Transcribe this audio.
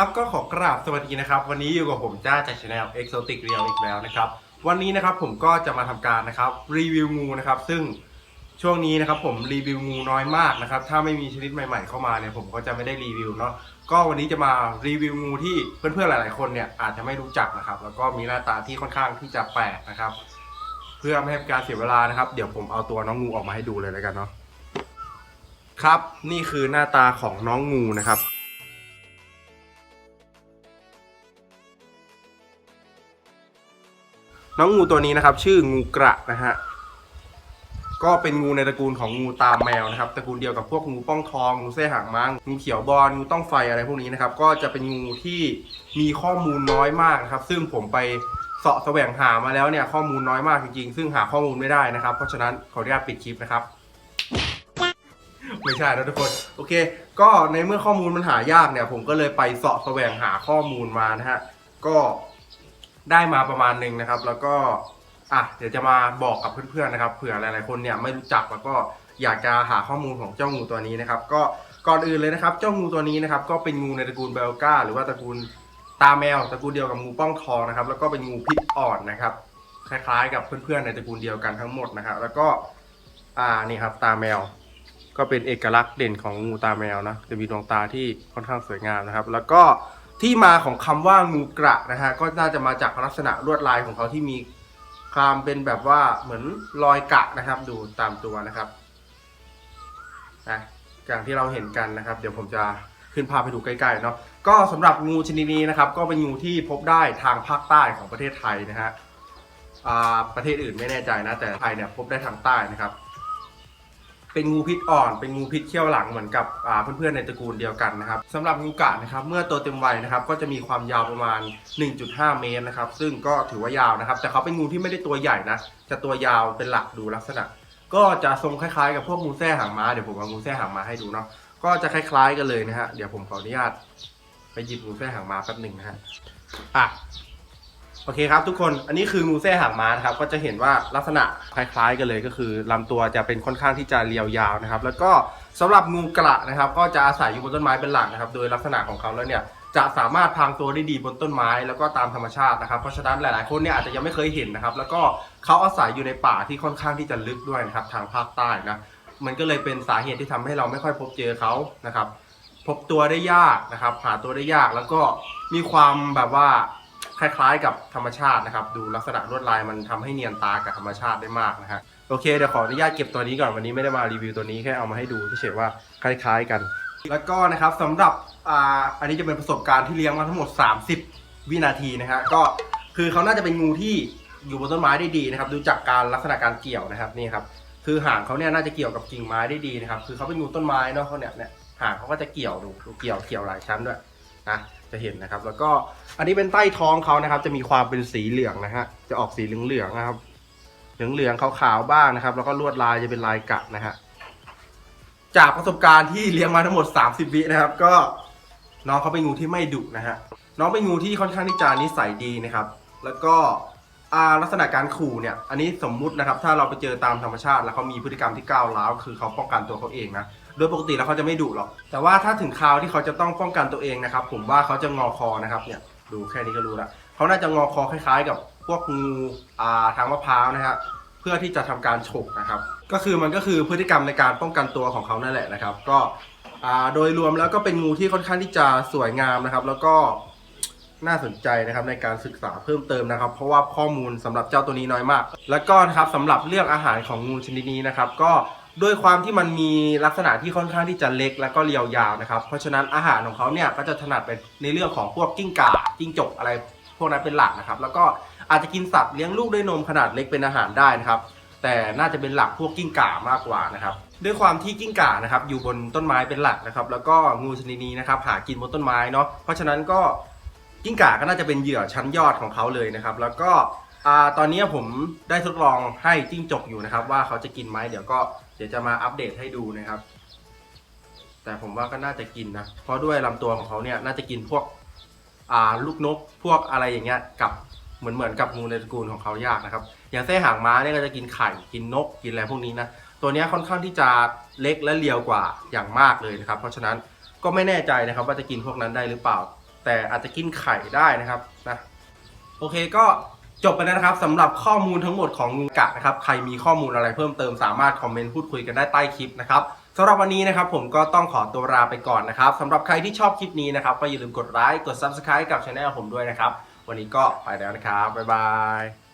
ครับก็ขอกราบสวัสดีนะครับ วันนี้อยู่กับผมจ้าจากช anel Exotic Real อีกแล้วนะครับ วันนี้นะครับผมก็จะมาทำการนะครับรีวิวงูนะครับ ซึ่งช่วงนี้นะครับผมรีวิวงูน้อยมากนะครับ ถ้าไม่มีชนิดใหม่ ๆเข้ามาเนี่ยผมก็จะไม่ได้รีวิวเนาะก็วันนี้จะมารีวิวงูที่เพื่อนๆหลาย ๆ คนเนี่ยอาจจะไม่รู้จักนะครับ แล้วก็มีหน้าตาที่ค่อนข้างที่จะแปลกนะครับ เพื่อไม่ให้การเสียเวลานะครับ เดี๋ยวผมเอาตัวน้องงูออกมาให้ดูเลยแล้วกันเนาะครับ นี่คือหน้าตาของน้องงูนะครับ น้องงูตัวนี้นะครับ ชื่องูกระนะฮะก็เป็นงูในตระกูลของงูตามแมวนะครับตระกูลเดียวกับพวกงูป้องทองงูเส้หางม้างูเขียวบอลงูต้องไฟอะไรพวกนี้นะครับ ก็จะเป็นงูที่มีข้อมูลน้อยมากนะครับ ซึ่งผมไปเสาะแสวงหามาแล้วเนี่ยข้อมูลน้อยมากจริงๆ ซึ่งหาข้อมูลไม่ได้นะครับ เพราะฉะนั้นขออนุญาตปิดคลิปนะครับ ไม่ใช่นะทุกคน โอเค ก็ในเมื่อข้อมูลมันหายากเนี่ย ผมก็เลยไปเสาะแสวงหาข้อมูลมานะฮะ ก็ ได้มาประมาณหนึ่งนะครับ แล้วก็อะเดี๋ยวจะมาบอกกับเพื่อนๆนะครับเผื่อหลายๆคนเนี่ยไม่รู้จักแล้วก็อยากจะหาข้อมูลของเจ้างูตัวนี้นะครับ ก็ก่อนอื่นเลยนะครับ เจ้างูตัวนี้นะครับ ก็เป็นงูในตระกูลเบลกาหรือว่าตระกูลตาแมวตระกูลเดียวกับงูป้องทองนะครับ แล้วก็เป็นงูพิษอ่อนนะครับ คล้ายๆ กับเพื่อนๆในตระกูลเดียวกันทั้งหมดนะครับ แล้วก็อ่านี่ครับตาแมว ก็เป็นเอกลักษณ์เด่นของงูตาแมวนะจะมีดวงตาที่ค่อนข้างสวยงามนะครับ แล้วก็ ที่มาของคำว่างูกระนะฮะก็น่าจะมาจากลักษณะลวดลายของเขาที่มีความเป็นแบบว่าเหมือนรอยกะนะครับ ดูตามตัวนะครับนะอย่างที่เราเห็นกันนะครับ เดี๋ยวผมจะขึ้นภาพให้ดูใกล้ๆเนาะก็สำหรับงูชนิดนี้นะครับ ก็เป็นงูที่พบได้ทางภาคใต้ของประเทศไทยนะฮะอ่าประเทศอื่นไม่แน่ใจนะแต่ไทยเนี่ยพบได้ทางใต้นะครับ เป็นงูพิษอ่อน เป็นงูพิษเขี้ยวหลังเหมือนกับเพื่อนๆในตระกูลเดียวกันนะครับสำหรับงูกะนะครับเมื่อโตเต็มวัยนะครับก็จะมีความยาวประมาณ 1.5 เมตรนะครับซึ่งก็ถือว่ายาวนะครับ แต่เขาเป็นงูที่ไม่ได้ตัวใหญ่นะจะตัวยาวเป็นหลักดูลักษณะ ก็จะทรงคล้ายๆ กับพวกงูแส้หางม้าเดี๋ยวผมเอางูแส้หางม้าให้ดูเนาะก็จะคล้าย ๆ กันเลยนะฮะเดี๋ยวผมขออนุญาตไปหยิบงูแส้หางม้าแป๊บหนึ่งนะฮะอะ โอเคครับทุกคนอันนี้คืองูแส้หางม้านะครับก็จะเห็นว่าลักษณะคล้ายๆ กันเลยก็คือลำตัวจะเป็นค่อนข้างที่จะเรียวยาวนะครับ แล้วก็สำหรับงูกระนะครับ ก็จะอาศัยอยู่บนต้นไม้เป็นหลักนะครับ โดยลักษณะของเขาแล้วเนี่ยจะสามารถพางตัวได้ดีบนต้นไม้แล้วก็ตามธรรมชาตินะครับ เพราะฉะนั้นหลายๆ คนเนี่ยอาจจะยังไม่เคยเห็นนะครับ แล้วก็เขาอาศัยอยู่ในป่าที่ค่อนข้างที่จะลึกด้วยนะครับทางภาคใต้นะมันก็เลยเป็นสาเหตุที่ทำให้เราไม่ค่อยพบเจอเขานะครับ พบตัวได้ยากนะครับหาตัวได้ยากแล้วก็มีความแบบว่า คล้ายๆ กับธรรมชาตินะครับ ดูลักษณะลวดลายมันทำให้เนียนตากับธรรมชาติได้มากนะฮะโอเคเดี๋ยวขออนุญาตเก็บตัวนี้ก่อนวันนี้ไม่ได้มารีวิวตัวนี้แค่เอามาให้ดูเฉยๆว่าคล้ายๆกัน แล้วก็นะครับสำหรับอ่าอันนี้จะเป็นประสบการณ์ที่เลี้ยงมาทั้งหมด 30 วินาทีนะฮะก็คือเขาน่าจะเป็นงูที่อยู่บนต้นไม้ได้ดีนะครับดูจากการลักษณะการเกี่ยวนะครับนี่ครับคือหางเขาเนี่ยน่าจะเกี่ยวกับกิ่งไม้ได้ดีนะครับคือเขาเป็นงูต้นไม้เนาะเขาเนี่ยเนี่ยหางเขาก็จะเกี่ยวดูดูเกี่ยวเกี่ยวหลายชั้นด้วย นะจะเห็นนะครับ แล้วก็อันนี้เป็นใต้ท้องเขานะครับ จะมีความเป็นสีเหลืองนะฮะจะออกสีเหลืองๆนะครับ เหลืองๆขาวๆบ้างนะครับ แล้วก็ลวดลายจะเป็นลายกะนะฮะจากประสบการณ์ที่เลี้ยงมาทั้งหมด 30 วินะครับ ก็น้องเขาเป็นงูที่ไม่ดุนะฮะน้องเป็นงูที่ค่อนข้างที่จะนิสัยดีนะครับ แล้วก็อ่าลักษณะการขู่เนี่ย อันนี้สมมุตินะครับ ถ้าเราไปเจอตามธรรมชาติ แล้วเขามีพฤติกรรมที่ก้าวร้าวคือเขาป้องกันตัวเขาเองนะ โดยปกติแล้วเขาจะไม่ดุหรอก แต่ว่าถ้าถึงคราวที่เขาจะต้องป้องกันตัวเองนะครับ ผมว่าเขาจะงอคอนะครับเนี่ยดูแค่นี้ก็รู้ละเขาน่าจะงอคอคล้าย ๆ กับพวกงูอ่าทางมะพร้าวนะฮะเพื่อที่จะทำการฉกนะครับ ก็คือมันก็คือพฤติกรรมในการป้องกันตัวของเขานั่นแหละนะครับ ก็อ่าโดยรวมแล้วก็เป็นงูที่ค่อนข้างที่จะสวยงามนะครับ แล้วก็น่าสนใจนะครับในการศึกษาเพิ่มเติมนะครับ เพราะว่าข้อมูลสำหรับเจ้าตัวนี้น้อยมาก แล้วก็นะครับสำหรับเรื่องอาหารของงูชนิดนี้นะครับ ก็ ด้วยความที่มันมีลักษณะที่ค่อนข้างที่จะเล็กแล้วก็เรียวยาวนะครับ เพราะฉะนั้นอาหารของเขาเนี่ยก็จะถนัดไปในเรื่องของพวกกิ้งก่ากิ้งจกอะไรพวกนั้นเป็นหลักนะครับ แล้วก็อาจจะกินสัตว์เลี้ยงลูกด้วยนมขนาดเล็กเป็นอาหารได้นะครับ แต่น่าจะเป็นหลักพวกกิ้งก่ามากกว่านะครับ ด้วยความที่กิ้งก่านะครับอยู่บนต้นไม้เป็นหลักนะครับ แล้วก็งูชนิดนี้นะครับหากินบนต้นไม้เนาะ เพราะฉะนั้นก็กิ้งก่าก็น่าจะเป็นเหยื่อชั้นยอดของเขาเลยนะครับ แล้วก็อตอนนี้ผมได้ทดลองให้จิ้งจกอยู่นะครับ ว่าเขาจะกินไหมเดี๋ยวก็ เดี๋ยวจะมาอัปเดตให้ดูนะครับ แต่ผมว่าก็น่าจะกินนะ เพราะด้วยลำตัวของเขาเนี่ยน่าจะกินพวกอ่าลูกนกพวกอะไรอย่างเงี้ยกับเหมือนเหมือนกับงูในตระกูลของเขายากนะครับ อย่างไส้หางม้าเนี่ยก็จะกินไข่กินนกกินอะไรพวกนี้นะตัวนี้ค่อนข้างที่จะเล็กและเรียวกว่าอย่างมากเลยนะครับ เพราะฉะนั้นก็ไม่แน่ใจนะครับ ว่าจะกินพวกนั้นได้หรือเปล่า แต่อาจจะกินไข่ได้นะครับนะโอเคก็ จบไปแล้วนะครับสำหรับข้อมูลทั้งหมดของงูกะนะครับใครมีข้อมูลอะไรเพิ่มเติมสามารถคอมเมนต์พูดคุยกันได้ใต้คลิปนะครับสำหรับวันนี้นะครับผมก็ต้องขอตัวลาไปก่อนนะครับสำหรับใครที่ชอบคลิปนี้นะครับก็อย่าลืมกดไลค์กด Subscribe กับช anel ผมด้วยนะครับ วันนี้ก็ไปแล้วนะครับบ๊ายบาย